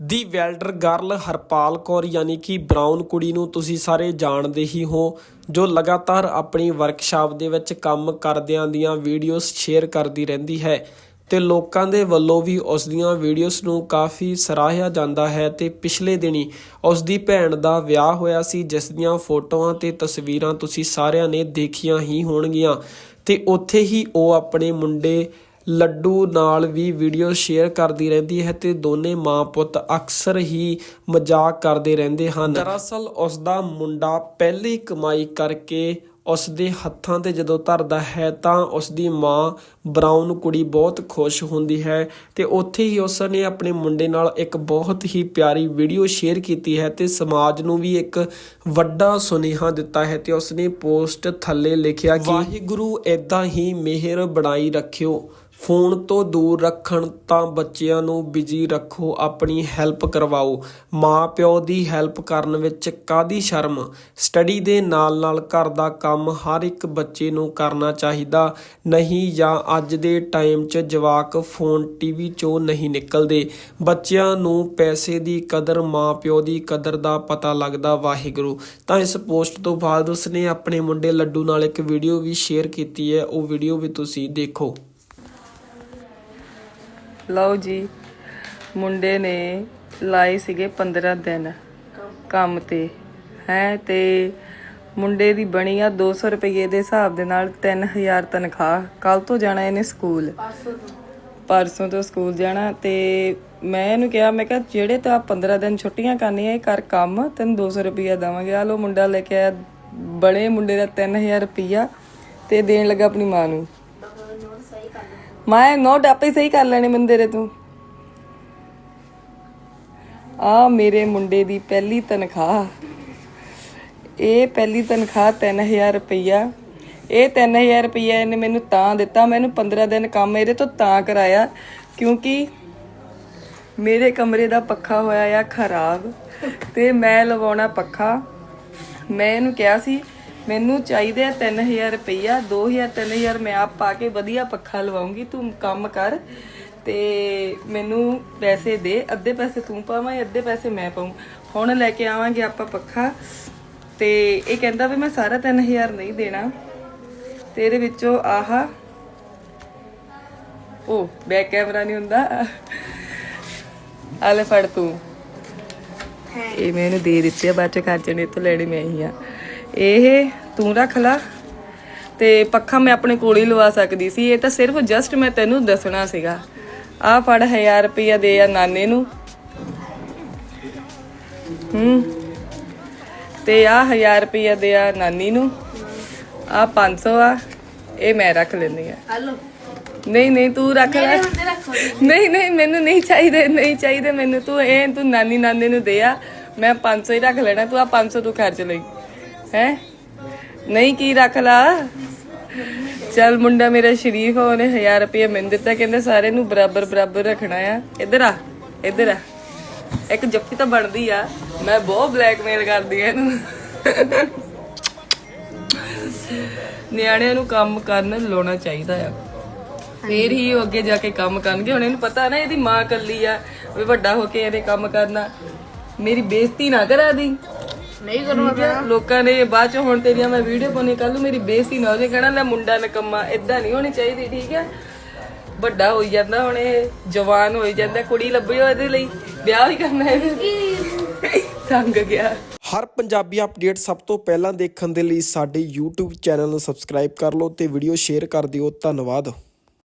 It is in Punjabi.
ਦੀ ਵੈਲਡਰ ਗਰਲ ਹਰਪਾਲ ਕੌਰ, ਯਾਨੀ ਕਿ ਬ੍ਰਾਊਨ ਕੁੜੀ ਨੂੰ ਤੁਸੀਂ ਸਾਰੇ ਜਾਣਦੇ ਹੀ ਹੋ, ਜੋ ਲਗਾਤਾਰ ਆਪਣੀ ਵਰਕਸ਼ਾਪ ਦੇ ਵਿੱਚ ਕੰਮ ਕਰਦਿਆਂ ਦੀਆਂ ਵੀਡੀਓਜ਼ ਸ਼ੇਅਰ ਕਰਦੀ ਰਹਿੰਦੀ ਹੈ ਤੇ ਲੋਕਾਂ ਦੇ ਵੱਲੋਂ ਵੀ ਉਸ ਦੀਆਂ ਵੀਡੀਓਜ਼ ਨੂੰ ਕਾਫੀ ਸਰਾਹਿਆ ਜਾਂਦਾ ਹੈ ਤੇ ਪਿਛਲੇ ਦਿਨੀ ਉਸ ਦੀ ਭੈਣ ਦਾ ਵਿਆਹ ਹੋਇਆ ਸੀ, ਜਿਸ ਦੀਆਂ ਫੋਟੋਆਂ ਤੇ ਤਸਵੀਰਾਂ ਤੁਸੀਂ ਸਾਰਿਆਂ ਨੇ ਦੇਖੀਆਂ ਹੀ ਹੋਣਗੀਆਂ ਤੇ ਉੱਥੇ ਹੀ ਉਹ ਆਪਣੇ ਮੁੰਡੇ ਲੱਡੂ ਨਾਲ ਵੀ ਵੀਡੀਓ ਸ਼ੇਅਰ ਕਰਦੀ ਰਹਿੰਦੀ ਹੈ ਤੇ ਦੋਨੇ ਮਾਂ ਪੁੱਤ ਅਕਸਰ ਹੀ ਮਜ਼ਾਕ ਕਰਦੇ ਰਹਿੰਦੇ ਹਨ। ਦਰਅਸਲ ਉਸ ਦਾ ਮੁੰਡਾ ਪਹਿਲੀ ਕਮਾਈ ਕਰਕੇ ਉਸ ਦੇ ਹੱਥਾਂ ਤੇ ਜਦੋਂ ਧਰਦਾ ਹੈ ਤਾਂ ਉਸ ਦੀ ਮਾਂ ਬਰਾਊਨ ਕੁੜੀ ਬਹੁਤ ਖੁਸ਼ ਹੁੰਦੀ ਹੈ ਤੇ ਉੱਥੇ ਹੀ ਉਸ ਨੇ ਆਪਣੇ ਮੁੰਡੇ ਨਾਲ ਇੱਕ ਬਹੁਤ ਹੀ ਪਿਆਰੀ ਵੀਡੀਓ ਸ਼ੇਅਰ ਕੀਤੀ ਹੈ ਤੇ ਸਮਾਜ ਨੂੰ ਵੀ ਇੱਕ ਵੱਡਾ ਸੁਨੇਹਾ ਦਿੱਤਾ ਹੈ ਤੇ ਉਸ ਨੇ ਪੋਸਟ ਥੱਲੇ ਲਿਖਿਆ ਕਿ ਵਾਹਿਗੁਰੂ ਐਦਾਂ ਹੀ ਮਿਹਰ ਬਣਾਈ ਰੱਖਿਓ। ਫੋਨ ਤੋਂ ਦੂਰ ਰੱਖਣ ਤਾਂ ਬੱਚਿਆਂ ਨੂੰ ਬਿਜ਼ੀ ਰੱਖੋ, ਆਪਣੀ ਹੈਲਪ ਕਰਵਾਓ। ਮਾਂ ਪਿਓ ਦੀ ਹੈਲਪ ਕਰਨ ਵਿੱਚ ਕਾਦੀ ਸ਼ਰਮ? ਸਟੱਡੀ ਦੇ ਨਾਲ-ਨਾਲ ਘਰ ਦਾ ਕੰਮ ਹਰ ਇੱਕ ਬੱਚੇ ਨੂੰ ਕਰਨਾ ਚਾਹੀਦਾ। ਨਹੀਂ ਜਾਂ ਅੱਜ ਦੇ ਟਾਈਮ 'ਚ ਜਵਾਕ ਫੋਨ ਟੀਵੀ 'ਚੋਂ ਨਹੀਂ ਨਿਕਲਦੇ। ਬੱਚਿਆਂ ਨੂੰ ਪੈਸੇ ਦੀ ਕਦਰ ਮਾਂ ਪਿਓ ਦੀ ਕਦਰ ਦਾ ਪਤਾ ਲੱਗਦਾ, ਵਾਹਿਗੁਰੂ। ਤਾਂ ਇਸ ਪੋਸਟ ਤੋਂ ਬਾਅਦ ਉਸਨੇ ਆਪਣੇ ਮੁੰਡੇ ਲੱਡੂ ਨਾਲ ਇੱਕ ਵੀਡੀਓ ਵੀ ਸ਼ੇਅਰ ਕੀਤੀ ਹੈ। ਉਹ ਵੀਡੀਓ ਵੀ ਤੁਸੀਂ ਦੇਖੋ। ਲਓ ਜੀ ਮੁੰਡੇ ਨੇ ਲਾਏ ਸੀਗੇ 15 ਦਿਨ ਕੰਮ ਤੇ ਹੈ ਤੇ ਮੁੰਡੇ ਦੀ ਬਣੀ ਆ 200 ਰੁਪਏ ਦੇ ਹਿਸਾਬ ਦੇ ਨਾਲ 3000 ਤਨਖਾਹ। ਕੱਲ ਤੋਂ ਜਾਣਾ ਇਹਨੇ ਸਕੂਲ। ਪਰਸੋਂ ਤੋਂ। ਸਕੂਲ ਜਾਣਾ ਤੇ ਮੈਂ ਇਹਨੂੰ ਕਿਹਾ ਮੈਂ ਕਿਹਾ ਜਿਹੜੇ ਤਾਂ 15 ਦਿਨ ਛੁੱਟੀਆਂ ਕਰਨੀਆਂ ਇਹ ਕਰ ਕੰਮ ਤੈਨੂੰ 200 ਰੁਪਇਆ ਦੇਵਾਂਗੇ। ਆ ਲੋ ਮੁੰਡਾ ਲੈ ਕੇ ਆਇਆ ਬੜੇ ਮੁੰਡੇ ਦਾ 3000 ਰੁਪਇਆ ਤੇ ਦੇਣ ਲੱਗਾ ਆਪਣੀ ਮਾਂ ਨੂੰ। ਮੈਂ ਨੋਟ ਆਪੇ ਸਹੀ ਕਰ ਲੈਣੇ ਮੰਦੇ ਰੇ ਤੂੰ। ਆ ਮੇਰੇ ਮੁੰਡੇ ਦੀ ਪਹਿਲੀ ਤਨਖਾਹ। ਇਹ ਪਹਿਲੀ ਤਨਖਾਹ 3000 ਰੁਪਈਆ। ਇਹ 3000 ਰੁਪਈਆ ਇਹਨੇ ਮੈਨੂੰ ਤਾਂ ਦਿੱਤਾ, ਮੈਨੂੰ 15 ਦਿਨ ਕੰਮ ਇਹਦੇ ਤੋਂ ਤਾਂ ਕਰਾਇਆ, ਕਿਉਂਕਿ ਮੇਰੇ ਕਮਰੇ ਦਾ ਪੱਖਾ ਹੋਇਆ ਆ ਖਰਾਬ ਤੇ ਮੈਂ ਲਵਾਉਣਾ ਪੱਖਾ। ਮੈਂ ਇਹਨੂੰ ਕਿਹਾ ਸੀ ਮੈਨੂੰ ਚਾਹੀਦੇ ਆ 3000 ਰੁਪਈਆ 2000 3000 ਮੈਂ ਆਪ ਪਾ ਕੇ ਵਧੀਆ ਪੱਖਾ ਲਵਾਉਂਗੀ ਤੂੰ ਕੰਮ ਕਰ ਤੇ ਮੈਨੂੰ ਪੈਸੇ ਦੇ ਅੱਧੇ ਪੈਸੇ ਤੂੰ ਪਾਵਾਂ ਅੱਧੇ ਪੈਸੇ ਮੈਂ ਪਾਉਂ ਹੁਣ ਲੈ ਕੇ ਆਵਾਂਗੇ ਆਪਾਂ ਪੱਖਾ ਤੇ ਇਹ ਕਹਿੰਦਾ ਵੀ ਮੈਂ ਸਾਰਾ 3000 ਨਹੀਂ ਦੇਣਾ। ਤੇ ਇਹਦੇ ਵਿੱਚੋਂ ਆਹਾ ਉਹ ਬੈਕ ਕੈਮਰਾ ਨਹੀਂ ਹੁੰਦਾ। ਆ ਲੈ ਫੜ ਤੂੰ। ਇਹ ਮੈਂ ਇਹਨੂੰ ਦੇ ਦਿੱਤੀ ਆ ਬਾਅਦ ਚ ਖਰਚਣੇ ਤੋਂ ਲੈਣੀ ਮੈਂ ਹੀ ਆ। ਇਹ ਤੂੰ ਰੱਖ ਲਾ। ਤੇ ਪੱਖਾ ਮੈਂ ਆਪਣੇ ਕੋਲ ਹੀ ਲਵਾ ਸਕਦੀ ਸੀ। ਇਹ ਤਾਂ ਸਿਰਫ ਜਸਟ ਮੈਂ ਤੈਨੂੰ ਦੱਸਣਾ ਸੀਗਾ। ਆ ਫੜ 1000 ਰੁਪਇਆ ਦੇ ਆ ਨਾਨੇ ਨੂੰ। ਹੂੰ। ਤੇ ਆ 1000 ਰੁਪਇਆ ਦੇ ਆ ਨਾਨੀ ਨੂੰ। ਆ 500 ਆ। ਇਹ ਮੈਂ ਰੱਖ ਲੈਂਦੀ ਆ। ਹਲੋ ਨਹੀਂ ਨਹੀਂ ਤੂੰ ਰੱਖ ਲੈ। ਨਹੀਂ ਨਹੀਂ ਮੈਨੂੰ ਨਹੀਂ ਚਾਹੀਦੇ ਨਹੀਂ ਚਾਹੀਦੇ ਮੈਨੂੰ। ਤੂੰ ਇਹ ਤੂੰ ਨਾਨੀ ਨਾਨੇ ਨੂੰ ਦੇ ਆ। ਮੈਂ 500 ਹੀ ਰੱਖ ਲੈਣਾ। ਤੂੰ ਆ 500 ਤੂੰ ਖਰਚ ਲਈ। ਹੈ? ਨਹੀਂ, ਕੀ ਰੱਖ ਲਾ? ਚੱਲ ਮੁੰਡਾ ਮੇਰਾ ਸ਼ਰੀਫ ਆ, ਉਹਨੇ 1000 ਰੁਪਏ ਮੈਨੂੰ ਦਿੱਤਾ, ਕਹਿੰਦੇ ਸਾਰੇ ਨੂੰ ਬਰਾਬਰ ਬਰਾਬਰ ਰੱਖਣਾ ਆ। ਇੱਧਰ ਆ ਇੱਧਰ ਆ। ਇੱਕ ਜੱਫੀ ਤਾਂ ਬਣਦੀ ਆ। ਮੈਂ ਬਹੁਤ ਬਲੈਕਮੇਲ ਕਰਦੀ ਆ ਇਹਨੂੰ। ਨਿਆਣਿਆਂ ਨੂੰ ਕੰਮ ਕਰਨ ਲਾਉਣਾ ਚਾਹੀਦਾ ਆ। ਫੇਰ ਹੀ ਉਹ ਅੱਗੇ ਜਾ ਕੇ ਕੰਮ ਕਰਨਗੇ। ਹੁਣ ਇਹਨੂੰ ਪਤਾ ਨਾ ਇਹਦੀ ਮਾਂ ਕੱਲੀ ਆ, ਵੀ ਵੱਡਾ ਹੋ ਕੇ ਇਹਦੇ ਕੰਮ ਕਰਨਾ। ਮੇਰੀ ਬੇਇੱਜ਼ਤੀ ਨਾ ਕਰਾ ਦੀ। ਨਹੀਂ ਕਰੂੰਗਾ ਲੋਕਾਂ ਨੇ ਬਾਅਦ ਚ ਹੁਣ ਤੇਰੀਆਂ ਮੈਂ ਵੀਡੀਓ ਪਾਉਣੀ ਕੱਲ ਨੂੰ ਮੇਰੀ ਬੇਇੱਜ਼ਤੀ ਨਾ ਹੋ ਜਾਏ ਕਹਿਣਾ ਲੈ ਮੁੰਡਾ ਨਕਮਾ ਇਦਾਂ ਨਹੀਂ ਹੋਣੀ ਚਾਹੀਦੀ ਠੀਕ ਹੈ? ਵੱਡਾ ਹੋਈ ਜਾਂਦਾ ਹੁਣ ਇਹ ਜਵਾਨ ਹੋਈ ਜਾਂਦਾ ਕੁੜੀ ਲੱਭਿਓ ਇਹਦੇ ਲਈ ਵਿਆਹ ਹੀ ਕਰਨਾ ਹੈ। ਸੰਗ ਗਿਆ। ਹਰ ਪੰਜਾਬੀ ਅਪਡੇਟ ਸਭ ਤੋਂ ਪਹਿਲਾਂ ਦੇਖਣ ਦੇ ਲਈ ਸਾਡੇ YouTube ਚੈਨਲ ਨੂੰ ਸਬਸਕ੍ਰਾਈਬ ਕਰ ਲਓ ਤੇ ਵੀਡੀਓ ਸ਼ੇਅਰ ਕਰ ਦਿਓ। ਧੰਨਵਾਦ।